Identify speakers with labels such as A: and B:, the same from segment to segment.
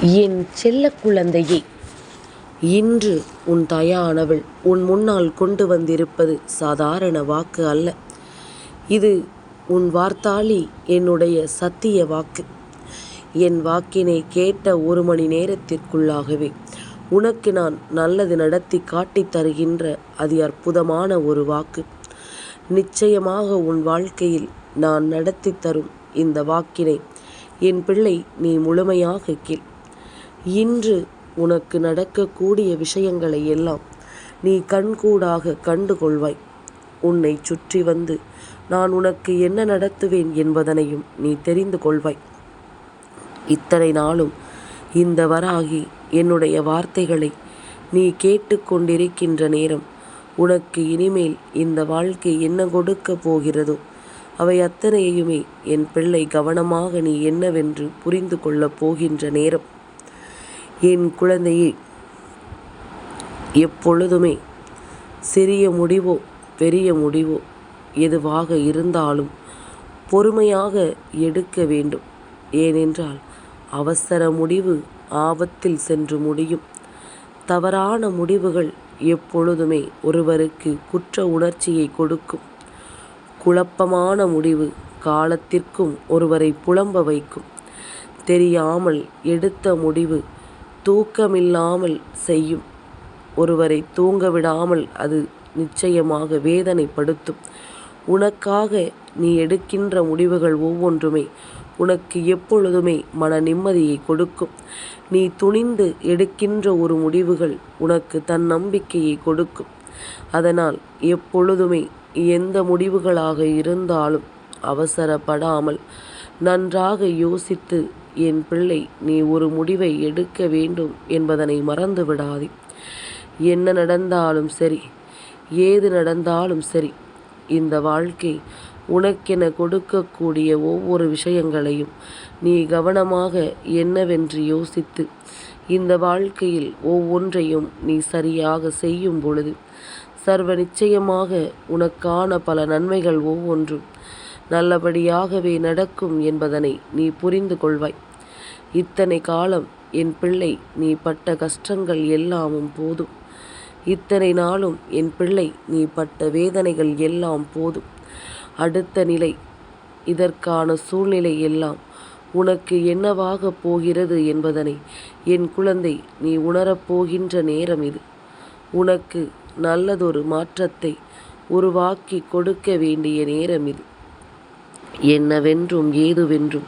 A: என் செல்ல குழந்தையே இன்று உன் தாயானவள் உன் முன்னால் கொண்டு வந்திருப்பது சாதாரண வாக்கு அல்ல. இது உன் வார்த்தாளி என்னுடைய சத்திய வாக்கு. என் வாக்கினை கேட்ட ஒரு மணி நேரத்திற்குள்ளாகவே உனக்கு நான் நல்லது நடத்தி காட்டித் தருகின்ற அதி அற்புதமான ஒரு வாக்கு. நிச்சயமாக உன் வாழ்க்கையில் நான் நடத்தி தரும் இந்த வாக்கினை என் பிள்ளை நீ முழுமையாக கேள். இன்று உனக்கு நடக்கக்கூடிய விஷயங்களை எல்லாம் நீ கண்கூடாக கண்டு கொள்வாய் உன்னை சுற்றி வந்து நான் உனக்கு என்ன நடத்துவேன் என்பதனையும் நீ தெரிந்து கொள்வாய். இத்தனை நாளும் இந்த வராகி என்னுடைய வார்த்தைகளை நீ கேட்டுக்கொண்டிருக்கின்ற நேரம் உனக்கு இனிமேல் இந்த வாழ்க்கை என்ன கொடுக்கப் போகிறதோ அவை அத்தனையுமே என் பிள்ளை கவனமாக நீ என்னவென்று புரிந்து கொள்ளப் போகின்ற நேரம். என் குழந்தையே எப்பொழுதுமே சிறிய முடிவோ பெரிய முடிவோ எதுவாக இருந்தாலும் பொறுமையாக எடுக்க வேண்டும். ஏனென்றால் அவசர முடிவு ஆபத்தில் சென்று முடியும். தவறான முடிவுகள் எப்பொழுதுமே ஒருவருக்கு குற்ற உணர்ச்சியை கொடுக்கும். குழப்பமான முடிவு காலத்திற்கும் ஒருவரை புலம்ப வைக்கும். தெரியாமல் எடுத்த முடிவு தூக்கமில்லாமல் செய்யும். ஒருவரை தூங்க விடாமல் அது நிச்சயமாக வேதனைப்படுத்தும். உனக்காக நீ எடுக்கின்ற முடிவுகள் ஒவ்வொன்றுமே உனக்கு எப்பொழுதுமே மன நிம்மதியை கொடுக்கும். நீ துணிந்து எடுக்கின்ற ஒரு முடிவுகள் உனக்கு தன்னம்பிக்கையை கொடுக்கும். அதனால் எப்பொழுதுமே எந்த முடிவுகளாக இருந்தாலும் அவசரப்படாமல் நன்றாக யோசித்து என் பிள்ளை நீ ஒரு முடிவை எடுக்க வேண்டும் என்பதனை மறந்து விடாதே. என்ன நடந்தாலும் சரி ஏது நடந்தாலும் சரி இந்த வாழ்க்கை உனக்கென கொடுக்கக்கூடிய ஒவ்வொரு விஷயங்களையும் நீ கவனமாக என்னவென்று யோசித்து இந்த வாழ்க்கையில் ஒவ்வொன்றையும் நீ சரியாக செய்யும் பொழுது சர்வ நிச்சயமாக உனக்கான பல நன்மைகள் ஒவ்வொன்றும் நல்லபடியாகவே நடக்கும் என்பதனை நீ புரிந்து கொள்வாய். இத்தனை காலம் என் பிள்ளை நீ பட்ட கஷ்டங்கள் எல்லாமும் போதும். இத்தனை நாளும் என் பிள்ளை நீ பட்ட வேதனைகள் எல்லாம் போதும். அடுத்த நிலை இதற்கான சூழ்நிலை எல்லாம் உனக்கு என்னவாக போகிறது என்பதனை என் குழந்தை நீ உணரப்போகின்ற நேரம் இது. உனக்கு நல்லதொரு மாற்றத்தை உருவாக்கி கொடுக்க வேண்டிய நேரம் இது. என்னவென்றும் ஏதுவென்றும்.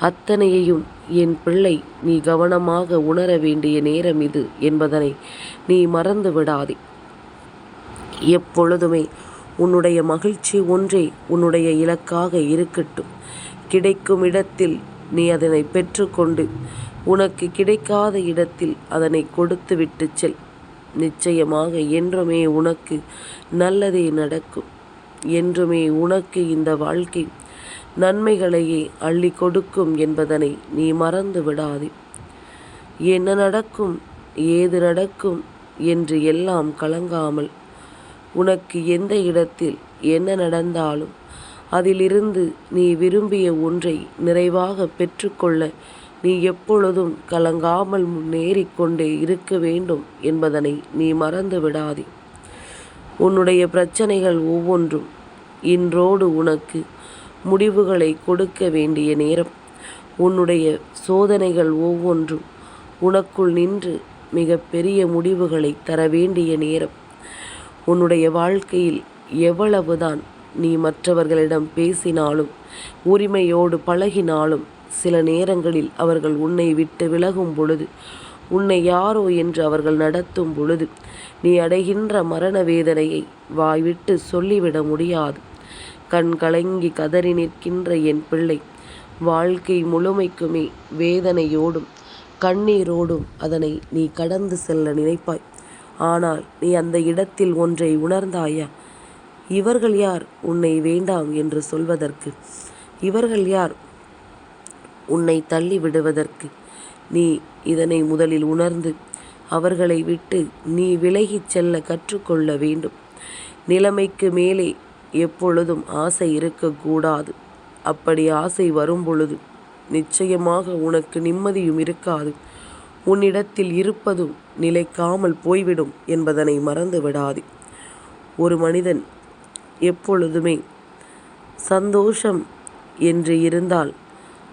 A: அத்தனையையும் என் பிள்ளை நீ கவனமாக உணர வேண்டிய நேரம் இது என்பதனை நீ மறந்து விடாதே. எப்பொழுதுமே உன்னுடைய மகிழ்ச்சி ஒன்றே உன்னுடைய இலக்காக இருக்கட்டும். கிடைக்கும் இடத்தில் நீ அதனை பெற்றுக்கொண்டு உனக்கு கிடைக்காத இடத்தில் அதனை கொடுத்து விட்டு செல். நிச்சயமாக என்றுமே உனக்கு நல்லதே நடக்கும். என்றுமே உனக்கு இந்த வாழ்க்கை நன்மைகளையே அள்ளி கொடுக்கும் என்பதனை நீ மறந்து விடாதே. என்ன நடக்கும் ஏது நடக்கும் என்று எல்லாம் கலங்காமல் உனக்கு எந்த இடத்தில் என்ன நடந்தாலும் அதிலிருந்து நீ விரும்பிய ஒன்றை நிறைவாக பெற்றுக்கொள்ள நீ எப்பொழுதும் கலங்காமல் முன்னேறிக்கொண்டே இருக்க வேண்டும் என்பதனை நீ மறந்து விடாதே. உன்னுடைய பிரச்சனைகள் ஒவ்வொன்றும் இன்றோடு உனக்கு முடிவுகளை கொடுக்க வேண்டிய நேரம். உன்னுடைய சோதனைகள் ஒவ்வொன்றும் உனக்குள் நின்று மிக பெரிய முடிவுகளை தர வேண்டிய நேரம். உன்னுடைய வாழ்க்கையில் எவ்வளவுதான் நீ மற்றவர்களிடம் பேசினாலும் உரிமையோடு பழகினாலும் சில நேரங்களில் அவர்கள் உன்னை விட்டு விலகும் பொழுது உன்னை யாரோ என்று அவர்கள் நடத்தும் பொழுது நீ அடைகின்ற மரண வேதனையை வாய்விட்டு சொல்லிவிட முடியாது. கண் கலங்கி கதறி நிற்கின்ற என் பிள்ளை. வாழ்க்கை முழுமைக்குமே வேதனையோடும் கண்ணீரோடும் அதனை நீ கடந்து செல்ல நினைப்பாய். ஆனால் நீ அந்த இடத்தில் ஒன்றை உணர்ந்தாயா? இவர்கள் யார் உன்னை வேண்டாம் என்று சொல்வதற்கு? இவர்கள் யார் உன்னை தள்ளி விடுவதற்கு? நீ இதனை முதலில் உணர்ந்து அவர்களை விட்டு நீ விலகிச் செல்ல கற்றுக்கொள்ள வேண்டும். நிலைமைக்கு மேலே எப்பொழுதும் ஆசை இருக்கக்கூடாது. அப்படி ஆசை வரும்பொழுது நிச்சயமாக உனக்கு நிம்மதியும் இருக்காது. உன்னிடத்தில் இருப்பதும் நிலைக்காமல் போய்விடும் என்பதனை மறந்து விடாதே. ஒரு மனிதன் எப்பொழுதுமே சந்தோஷம் என்று இருந்தால்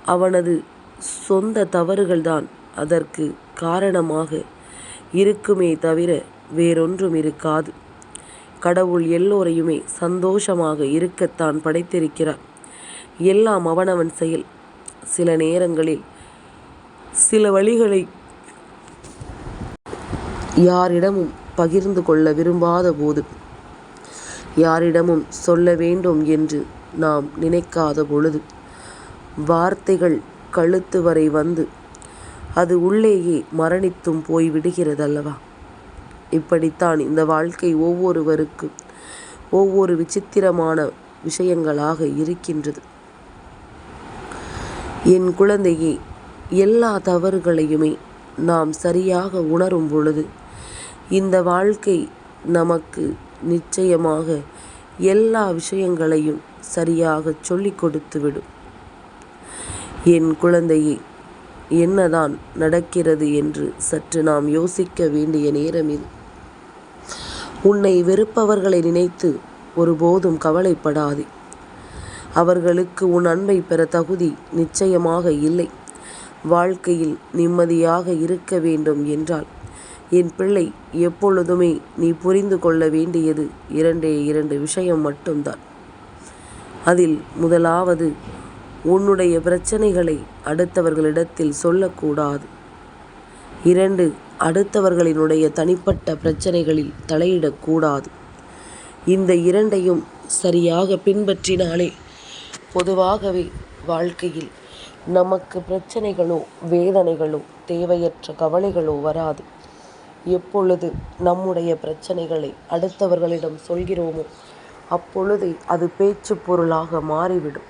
A: அவனது சொந்த தவறுகள்தான் அதற்கு காரணமாக இருக்குமே தவிர வேறொன்றும் இருக்காது. கடவுள் எல்லோரையுமே சந்தோஷமாக இருக்கத்தான் படைத்திருக்கிறார். எல்லாம் அவனவன் செயல். சில நேரங்களில் சில வழிகளை யாரிடமும் பகிர்ந்து கொள்ள விரும்பாத போது யாரிடமும் சொல்ல வேண்டும் என்று நாம் நினைக்காத பொழுது வார்த்தைகள் கழுத்து வரை வந்து அது உள்ளேயே மரணித்தும் போய் விடுகிறதல்லவா இப்படித்தான் இந்த வாழ்க்கை ஒவ்வொருவருக்கும் ஒவ்வொரு விசித்திரமான விஷயங்களாக இருக்கின்றது. என் குழந்தையே எல்லா தவறுகளையுமே நாம் சரியாக உணரும் பொழுது இந்த வாழ்க்கை நமக்கு நிச்சயமாக எல்லா விஷயங்களையும் சரியாக சொல்லிக் கொடுத்துவிடும் என் குழந்தையே என்னதான் நடக்கிறது என்று சற்று நாம் யோசிக்க வேண்டிய நேரம் இது. உன்னை வெறுப்பவர்களை நினைத்து ஒருபோதும் கவலைப்படாதே. அவர்களுக்கு உன் அன்பை பெற தகுதி நிச்சயமாக இல்லை. வாழ்க்கையில் நிம்மதியாக இருக்க வேண்டும் என்றால் என் பிள்ளை எப்பொழுதுமே நீ புரிந்து கொள்ள வேண்டியது இரண்டே இரண்டு விஷயம் மட்டும்தான். அதில் முதலாவது உன்னுடைய பிரச்சனைகளை அடுத்தவர்களிடத்தில் சொல்லக்கூடாது. இரண்டு அடுத்தவர்களினுடைய தனிப்பட்ட பிரச்சனைகளில் தலையிடக்கூடாது. இந்த இரண்டையும் சரியாக பின்பற்றினாலே பொதுவாகவே வாழ்க்கையில் நமக்கு பிரச்சனைகளோ வேதனைகளோ தேவையற்ற கவலைகளோ வராது. எப்பொழுது நம்முடைய பிரச்சனைகளை அடுத்தவர்களிடம் சொல்கிறோமோ அப்பொழுது அது பேச்சு பொருளாக மாறிவிடும்.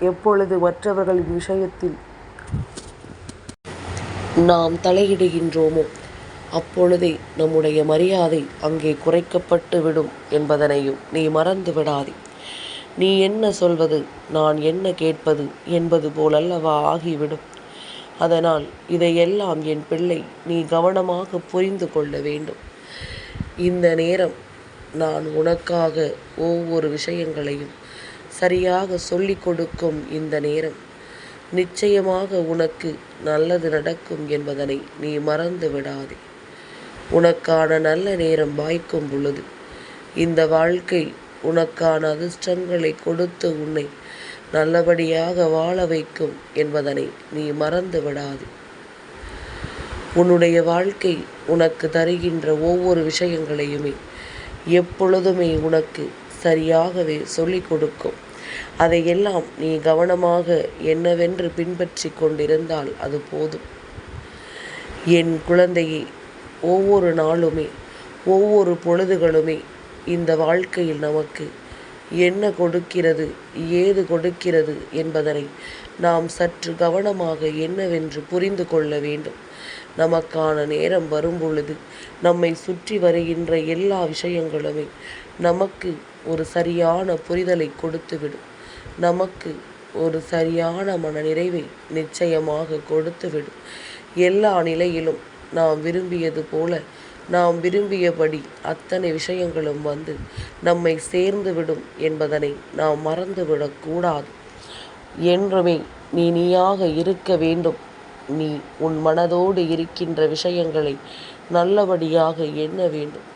A: எப்பொழுது மற்றவர்களின் விஷயத்தில் நாம் தலையிடுகின்றோமோ? அப்பொழுதே நம்முடைய மரியாதை அங்கே குறைக்கப்பட்டு விடும் என்பதனையும் நீ மறந்து விடாதே. நீ என்ன சொல்வது நான் என்ன கேட்பது என்பது போலல்லவா ஆகிவிடும். அதனால் இதையெல்லாம் என் பிள்ளை நீ கவனமாக புரிந்து கொள்ள வேண்டும். இந்த நேரம் நான் உனக்காக ஒவ்வொரு விஷயங்களையும் சரியாக சொல்லிக் கொடுக்கும் இந்த நேரம். நிச்சயமாக உனக்கு நல்லது நடக்கும் என்பதனை நீ மறந்து விடாதே. உனக்கான நல்ல நேரம் வாய்க்கும் பொழுது இந்த வாழ்க்கை உனக்கான அதிர்ஷ்டங்களை கொடுத்து உன்னை நல்லபடியாக வாழ வைக்கும் என்பதனை நீ மறந்து விடாதே. உன்னுடைய வாழ்க்கை உனக்கு தருகின்ற ஒவ்வொரு விஷயங்களையுமே எப்பொழுதுமே உனக்கு சரியாகவே சொல்லிக் கொடுக்கும். அதையெல்லாம் நீ கவனமாக என்னவென்று பின்பற்றி கொண்டிருந்தால் அது போதும். என் குழந்தையை ஒவ்வொரு நாளுமே ஒவ்வொரு பொழுதுகளுமே இந்த வாழ்க்கையில் நமக்கு என்ன கொடுக்கிறது ஏது கொடுக்கிறது என்பதனை நாம் சற்று கவனமாக என்னவென்று புரிந்து கொள்ள வேண்டும். நமக்கான நேரம் வரும்பொழுது நம்மை சுற்றி வருகின்ற எல்லா விஷயங்களுமே நமக்கு ஒரு சரியான புரிதலை கொடுத்துவிடும். நமக்கு ஒரு சரியான மன நிறைவை நிச்சயமாக கொடுத்துவிடும். எல்லா நிலையிலும் நாம் விரும்பியது போல நாம் விரும்பியபடி அத்தனை விஷயங்களும் வந்து நம்மை சேர்ந்து விடும் என்பதனை நாம் மறந்துவிடக்கூடாது. என்றுமே நீ நீயாக இருக்க வேண்டும். நீ உன் மனதோடு இருக்கின்ற விஷயங்களை நல்லபடியாக எண்ண வேண்டும்.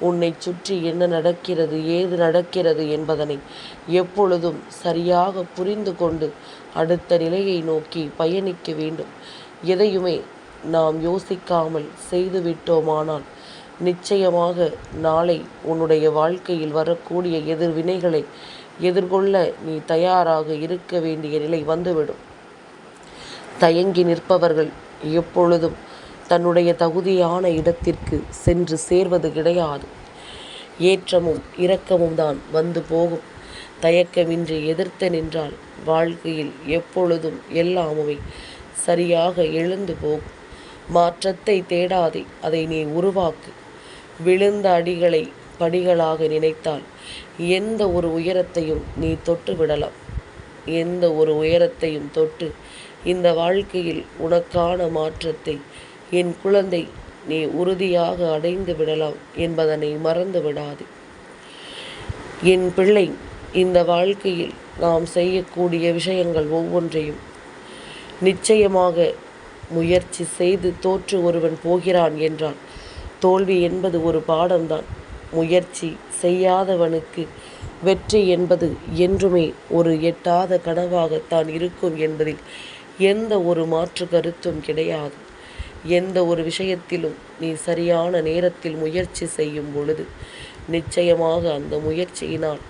A: உன்னை சுற்றி என்ன நடக்கிறது ஏது நடக்கிறது என்பதனை எப்பொழுதும் சரியாக புரிந்து கொண்டு அடுத்த நிலையை நோக்கி பயணிக்க வேண்டும். எதையுமே நாம் யோசிக்காமல் செய்துவிட்டோமானால் நிச்சயமாக நாளை உன்னுடைய வாழ்க்கையில் வரக்கூடிய எதிர்வினைகளை எதிர்கொள்ள நீ தயாராக இருக்க வேண்டிய நிலை வந்துவிடும். தயங்கி நிற்பவர்கள் எப்பொழுதும் தன்னுடைய தகுதியான இடத்திற்கு சென்று சேர்வது கிடையாது. ஏற்றமும் இரக்கமும் தான் வந்து போகும். தயக்கமின்றி எதிர்த்து நின்றால் வாழ்க்கையில் எப்பொழுதும் எல்லாமுமே சரியாக எழுந்து போகும். மாற்றத்தை தேடாதே அதை நீ உருவாக்கு. விழுந்த அடிகளை படிகளாக நினைத்தால் எந்த ஒரு உயரத்தையும் நீ தொட்டு விடலாம். எந்த ஒரு உயரத்தையும் தொட்டு இந்த வாழ்க்கையில் உனக்கான மாற்றத்தை என் குழந்தை நீ உறுதியாக அடைந்து விடலாம் என்பதனை மறந்து விடாது என் பிள்ளை இந்த வாழ்க்கையில் நாம் செய்யக்கூடிய விஷயங்கள் ஒவ்வொன்றையும் நிச்சயமாக முயற்சி செய்து தோற்று ஒருவன் போகிறான் என்றால் தோல்வி என்பது ஒரு பாடம்தான். முயற்சி செய்யாதவனுக்கு வெற்றி என்பது என்றுமே ஒரு எட்டாத கனவாகத்தான் இருக்கும் என்பதில் எந்த ஒரு மாற்று கருத்தும் கிடையாது. எந்த ஒரு விஷயத்திலும் நீ சரியான நேரத்தில் முயற்சி செய்யும் பொழுது நிச்சயமாக அந்த முயற்சியினால்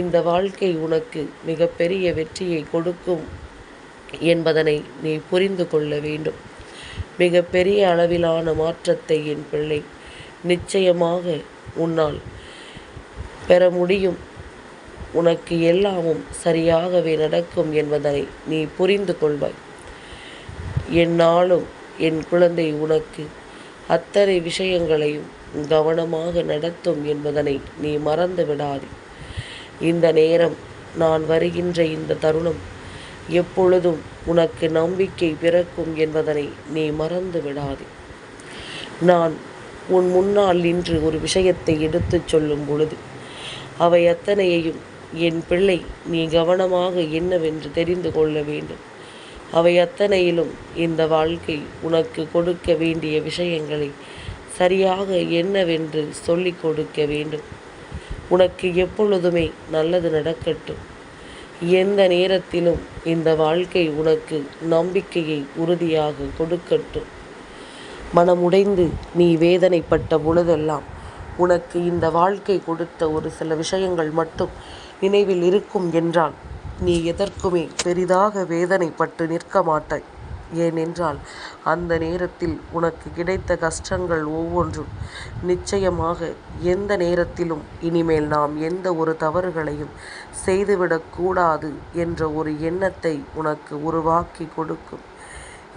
A: இந்த வாழ்க்கை உனக்கு மிகப்பெரிய வெற்றியை கொடுக்கும் என்பதனை நீ புரிந்து கொள்ள வேண்டும். மிகப்பெரிய அளவிலான மாற்றத்தை என் பிள்ளை நிச்சயமாக உன்னால் பெற முடியும். உனக்கு எல்லாமும் சரியாகவே நடக்கும் என்பதனை நீ புரிந்து கொள்வாய். என்னாலும் என் குழந்தை உனக்கு அத்தனை விஷயங்களையும் கவனமாக நடத்தும் என்பதனை நீ மறந்து விடாதே. இந்த நேரம் நான் வருகின்ற இந்த தருணம் எப்பொழுதும் உனக்கு நம்பிக்கை பிறக்கும் என்பதனை நீ மறந்து விடாதே. நான் உன் முன்னால் நின்று ஒரு விஷயத்தை எடுத்துச் சொல்லும் பொழுது அவை அத்தனையையும் என் பிள்ளை நீ கவனமாக என்னவென்று தெரிந்து கொள்ள வேண்டும். அவை அத்தனையிலும் இந்த வாழ்க்கை உனக்கு கொடுக்க வேண்டிய விஷயங்களை சரியாக என்னவென்று சொல்லிக் கொடுக்க வேண்டும். உனக்கு எப்பொழுதுமே நல்லது நடக்கட்டும். எந்த நேரத்திலும் இந்த வாழ்க்கை உனக்கு நம்பிக்கையை உறுதியாக கொடுக்கட்டும். மனமுடைந்து நீ வேதனைப்பட்ட பொழுதெல்லாம் உனக்கு இந்த வாழ்க்கை கொடுத்த ஒரு சில விஷயங்கள் மட்டும் நினைவில் இருக்கும் என்றால் நீ எதற்குமே பெரிதாக வேதனைப்பட்டு நிற்க மாட்டாய் ஏனென்றால் அந்த நேரத்தில் உனக்கு கிடைத்த கஷ்டங்கள் ஒவ்வொன்றும் நிச்சயமாக எந்த நேரத்திலும் இனிமேல் நாம் எந்த ஒரு தவறுகளையும் செய்துவிடக்கூடாது என்ற ஒரு எண்ணத்தை உனக்கு உருவாக்கி கொடுக்கும்.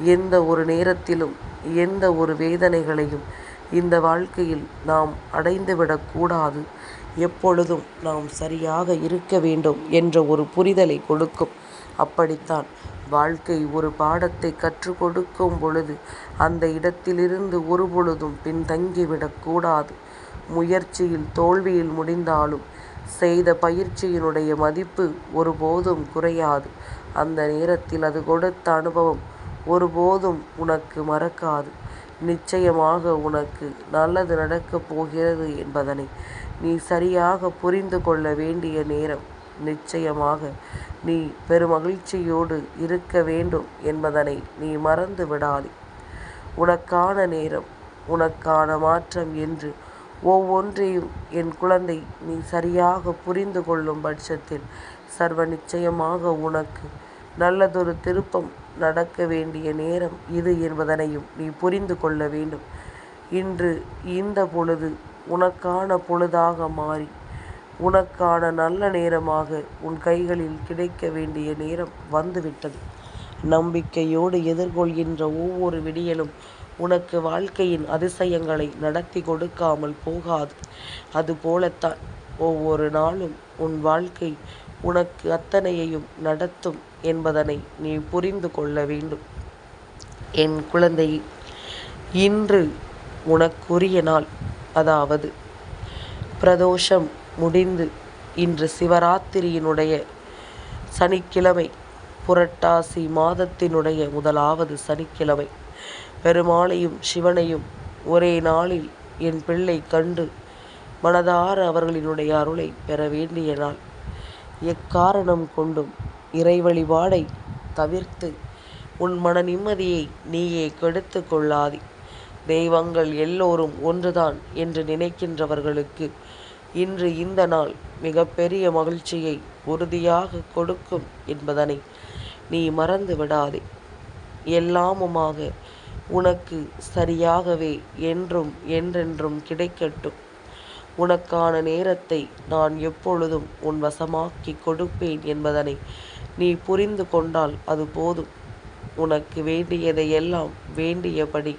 A: எந்த ஒரு நேரத்திலும் எந்த ஒரு வேதனைகளையும் இந்த வாழ்க்கையில் நாம் அடைந்துவிடக்கூடாது எப்பொழுதும் நாம் சரியாக இருக்க வேண்டும் என்ற ஒரு புரிதலை கொடுக்கும். அப்படித்தான் வாழ்க்கை ஒரு பாடத்தை கற்றுக் கொடுக்கும் பொழுது அந்த இடத்திலிருந்து ஒரு பொழுதும் பின்தங்கிவிடக்கூடாது முயற்சியில் தோல்வியில் முடிந்தாலும் செய்த பயிற்சியினுடைய மதிப்பு ஒருபோதும் குறையாது. அந்த நேரத்தில் அது கொடுத்த அனுபவம் ஒருபோதும் உனக்கு மறக்காது. நிச்சயமாக உனக்கு நல்லது நடக்கப் போகிறது என்பதனை நீ சரியாக புரிந்து கொள்ள வேண்டிய நேரம். நிச்சயமாக நீ பெருமகிழ்ச்சியோடு இருக்க வேண்டும் என்பதனை நீ மறந்து விடாதே. உனக்கான நேரம் உனக்கான மாற்றம் என்று ஒவ்வொன்றையும் என் குழந்தை நீ சரியாக புரிந்து கொள்ளும் பட்சத்தில் சர்வ நிச்சயமாக உனக்கு நல்லதொரு திருப்பம் நடக்க வேண்டிய நேரம் இது என்பதனையும் நீ புரிந்து கொள்ள வேண்டும். இன்று இந்த பொழுது உனக்கான பொழுதாக மாறி உனக்கான நல்ல நேரமாக உன் கைகளில் கிடைக்க வேண்டிய நேரம் வந்துவிட்டது. நம்பிக்கையோடு எதிர்கொள்கின்ற ஒவ்வொரு விடியலும் உனக்கு வாழ்க்கையின் அதிசயங்களை நடத்தி கொடுக்காமல் போகாது. அதுபோலத்தான் ஒவ்வொரு நாளும் உன் வாழ்க்கை உனக்கு அத்தனையையும் நடத்தும் என்பதனை நீ புரிந்து கொள்ள வேண்டும். என் குழந்தை இன்று உனக்குரிய நாள். அதாவது பிரதோஷம் முடிந்து இன்று சிவராத்திரியினுடைய சனிக்கிழமை புரட்டாசி மாதத்தினுடைய முதலாவது சனிக்கிழமை. பெருமாளையும் சிவனையும் ஒரே நாளில் என் பிள்ளை கண்டு மனதார அவர்களினுடைய அருளை பெற வேண்டிய நாள். எக்காரணம் கொண்டும் இறை வழிபாடை தவிர்த்து உன் மன நிம்மதியை நீயே கெடுத்து கொள்ளாதே. தெய்வங்கள் எல்லோரும் ஒன்றுதான் என்று நினைக்கின்றவர்களுக்கு இன்று இந்த நாள் மிகப்பெரிய மகிழ்ச்சியை உறுதியாக கொடுக்கும் என்பதனை நீ மறந்து விடாதே. எல்லாமுமாக உனக்கு சரியாகவே என்றும் என்றென்றும் கிடைக்கட்டும். உனக்கான நேரத்தை நான் எப்பொழுதும் உன் வசமாக்கி கொடுப்பேன் என்பதனை நீ புரிந்து கொண்டால் அது போதும். உனக்கு வேண்டியதையெல்லாம் வேண்டியபடி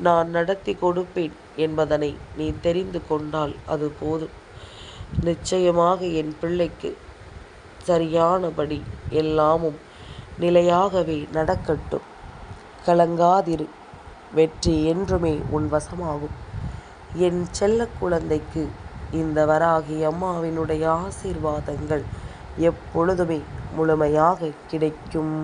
A: நான் நடத்தி கொடுப்பேன் என்பதனை நீ தெரிந்து கொண்டால் அது போதும். நிச்சயமாக என் பிள்ளைக்கு சரியானபடி எல்லாமும் நிலையாகவே நடக்கட்டும். கலங்காதிரு வெற்றி என்றுமே உன் வசமாகும். என் செல்ல குழந்தைக்கு இந்த வராகி அம்மாவினுடைய ஆசீர்வாதங்கள் எப்பொழுதுமே முழுமையாக கிடைக்கும்.